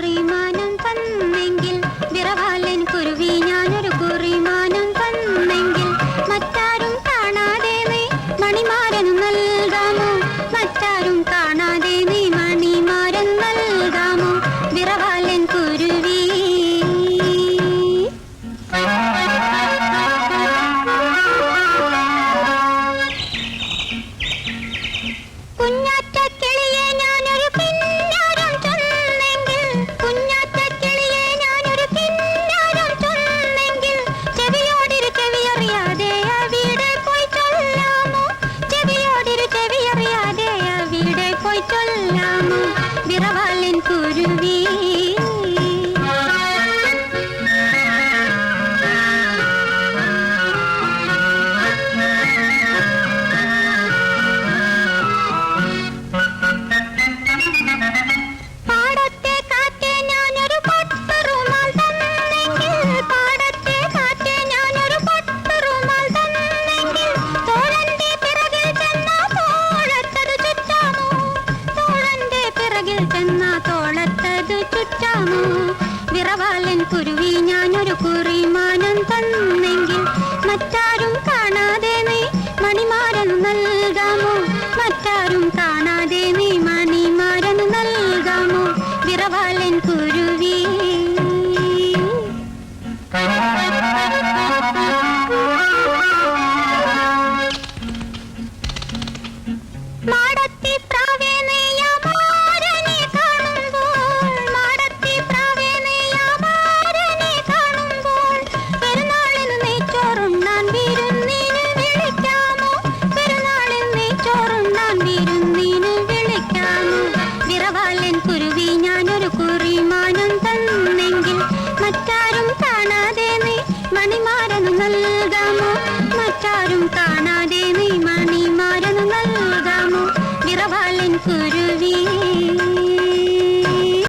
കുറിമാനം തന്നെങ്കിൽ വിറവാലൻ കുരുവി ഞാനൊരു കുറിമാനം തന്നെങ്കിൽ മറ്റാരും കാണാതെ നീ മണിമാരൻ നൽകാമോ? മറ്റാരും കാണാതെ നീ മണിമാരൻ നൽകാമോ? വിറവാലൻ കുരുവി? കുഞ്ഞാറ്റ ചൊല്ലാമോ വിറവാലിൻ കുരുവീ. വെച്ചാമോ വിറവാലൻ കുരുവി ഞാനൊരു കുറിമാനം തന്നെങ്കിൽ മറ്റാരും കാണാതെ നീ മണിമാരൻ നൽകാമോ? മറ്റാരും കാണാതെ നീ മണിമാരൻ നൽകാമോ? വിറവാലൻ കുരുവി? മാട നൽകാമോ മറ്റാരും കാണാതെ നീ മണിമാരനു നൽകാമോ വിറവാലൻ കുരുവി